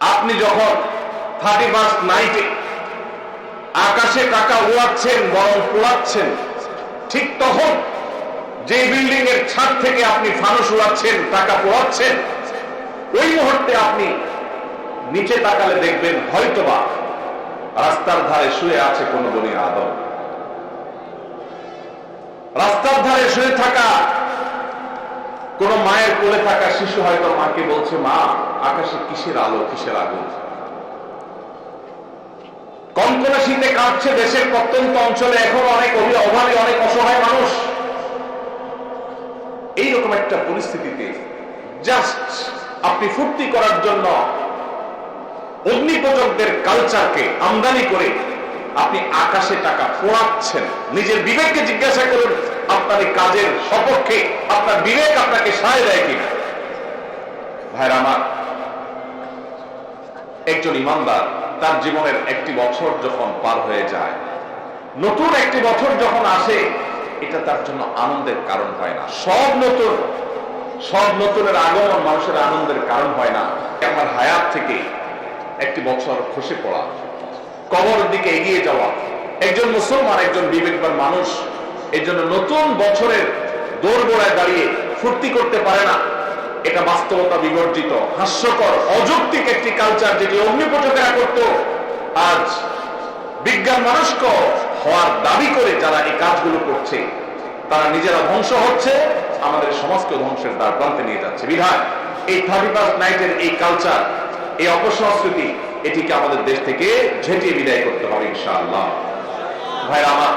আপনি যখন thirty first নাইটে আকাশে টাকা উড়াচ্ছেন বরং পোড়াচ্ছেন, ঠিক তখন যে বিল্ডিং এর ছাদ থেকে আপনি ফানুস উড়াচ্ছেন, টাকা পোড়াচ্ছেন, ওই মুহূর্তে আপনি নিচে তাকালে দেখবেন হয়তোবা রাস্তার ধারে শুয়ে আছে কোন বনি আদম। রাস্তার ধারে শুয়ে থাকা কোন মায়ের কোলে থাকা শিশু হয়তো মাকে বলছে, মা, আকাশে কিসের আলো, কিসের আগুন? কনকনা শীতে কাঁপছে দেশের প্রত্যন্ত অঞ্চলে, এখন অনেক অভি- অভাবী, অনেক অসহায় মানুষ। এইরকম একটা পরিস্থিতিতে জাস্ট আপনি ফুর্তি করার জন্য অগ্নিপূজকদের কালচারকে আমদানি করে আপনি আকাশে টাকা পোড়াচ্ছেন। নিজের বিবেককে জিজ্ঞাসা করুন আপনার এই কাজের সপক্ষে আপনার বিবেক আপনাকে সায় দেয় কিনা? ভাইরা আমার, একজন ইমানদার তার জীবনের একটি বছর যখন পার হয়ে যায়, নতুন একটি বছর যখন আসে, এটা তার জন্য আনন্দের কারণ হয় না। সব নতুন, সব নতুনের আগমন মানুষের আনন্দের কারণ হয় না। আমার হায়াত থেকে একটি বছর খসে পড়া কবর দিকে এগিয়ে যাওয়া, একজন মুসলমান, একজন বিবেকবান মানুষ এই জন্য নতুন বছরের দোরগোড়ায় দাঁড়িয়ে ফুর্তি করতে পারে না। এটা বাস্তবতা বিবর্জিত, হাস্যকর, অযৌক্তিক একটি কালচার যেটি অগ্নিপূজকেরা করত। আজ বিজ্ঞান মানুষক হওয়ার দাবি করে যারা এই কাজগুলো করছে, তারা নিজেরা ধ্বংস হচ্ছে, আমাদের সমাজকে ধ্বংসের দ্বার প্রান্তে নিয়ে যাচ্ছে। বিধায়, এই থার্টি ফার্স্ট নাইটের এই কালচার এই অপসংস্কৃতি, এটিকে আমাদের দেশ থেকে ঝেঁটিয়ে বিদায় করতে হবে ইনশাআল্লাহ। ভাইরা আমার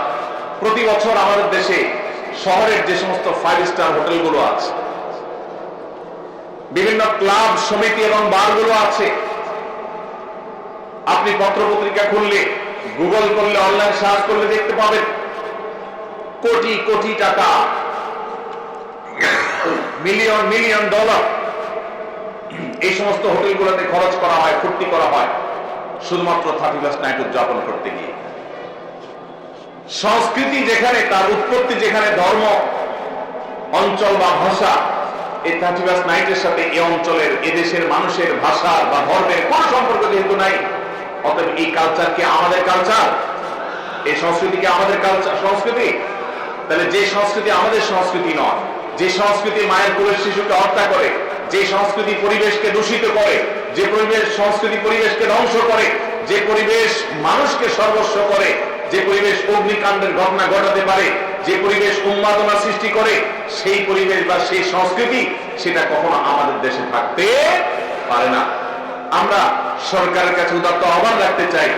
প্রতি বছর আমাদের দেশে শহরের যে সমস্ত ফাইভ স্টার হোটেলগুলো আছে, বিভিন্ন ক্লাব, সমিতি এবং বারগুলো আছে, আপনি পত্রপত্রিকা খুললে, গুগল করলে, অনলাইন সার্চ করলে দেখতে পাবেন, কোটি কোটি টাকা মিলিয়ন মিলিয়ন ডলার এই সমস্ত হোটেলগুলোতে খরচ করা হয়, ফুর্তি করা হয়, শুধুমাত্র থার্টি ফার্স্ট নাইট উদযাপন করতে গিয়ে। সংস্কৃতি যেখানে, তার উৎপত্তি যেখানে, ধর্ম, অঞ্চল বা ভাষা, এই থার্টি নাইটের সাথে এই অঞ্চলের এদেশের মানুষের ভাষা বা ধর্মের কোন সম্পর্ক যেহেতু নাই, অতএব এই কালচার কি আমাদের কালচার এই সংস্কৃতি কি আমাদের কালচার সংস্কৃতি? তাহলে যে সংস্কৃতি আমাদের সংস্কৃতি নয়, যে সংস্কৃতি মায়ের কোলের শিশুকে হত্যা করে, যে সংস্কৃতি পরিবেশকে দূষিত করে, যে পরিবেশ, সংস্কৃতি পরিবেশকে ধ্বংস করে যে পরিবেশ মানুষকে সর্বস্ব করে, যে পরিবেশ অগ্নিকাণ্ডের ঘটনা ঘটাতে পারে, যে পরিবেশ উন্মাদনা সৃষ্টি করে, সেই পরিবেশ বা সেই সংস্কৃতি সেটা কখনো আমাদের দেশে থাকতে পারে না। আমরা সরকারের কাছে উদাত্ত আহ্বান রাখতে চাই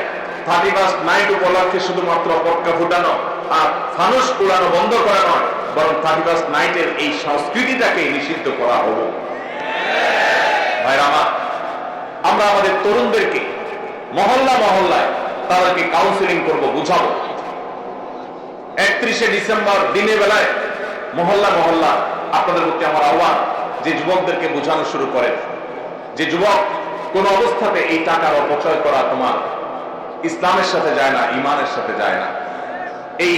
ফার্স্ট নাইট উপলক্ষে শুধুমাত্র পটকা ফুটানো আর ফানুস পুরানো বন্ধ করা নয়, বরং ফার্স্ট নাইটের এই সংস্কৃতিটাকে নিষিদ্ধ করা হলো। ভাইরা আমরা আমাদের তরুণদেরকে মহল্লা মহল্লায় তাদেরকে কাউন্সিলিং করব, বুঝাবো। একত্রিশে ডিসেম্বর দিনের বেলায় মহল্লা মহল্লা আপনাদের প্রতি আমার আহ্বান, যে যুবকদেরকে বোঝানো শুরু করে। যে যুবক কোন অবস্থাতে এই টাকার অপচয় করা তোমার ইসলামের সাথে যায় না, ইমানের সাথে যায় না। এই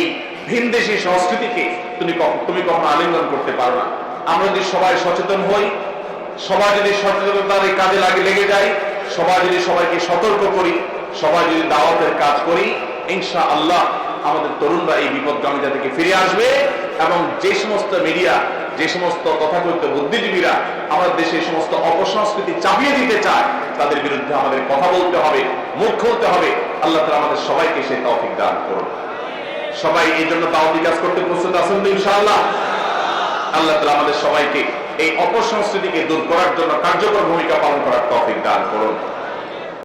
ভিনদেশী সংস্কৃতিকে তুমি তুমি কখনো আলিঙ্গন করতে পারো না। আমরা যদি সবাই সচেতন হই, সবাই যদি সচেতনতার এই কাজে লাগে, লেগে যাই সবাই যদি সবাইকে সতর্ক করি, সবাই যদি দাওয়াতের কাজ করি ইনশা আল্লাহ আমাদের তরুণরা এই বিপদগামিতা থেকে ফিরে আসবে এবং যে সমস্ত মিডিয়া, যে সমস্ত তথাকথিত বুদ্ধিজীবীরা আমাদের দেশে সমস্ত অপসংস্কৃতি চাপিয়ে দিতে চায়, তাদের বিরুদ্ধে আমাদের কথা বলতে হবে, মুখ খুলতে হবে। আল্লাহ তালা আমাদের সবাইকে সে তৌফিক দান করুন। সবাই এই জন্য দাওয়াতি কাজ করতে প্রস্তুত আছেন ইনশাআল্লাহ? আল্লাহ তালা আমাদের সবাইকে এই অপসংস্কৃতিকে দূর করার জন্য কার্যকর ভূমিকা পালন করার তফিক দান করুন।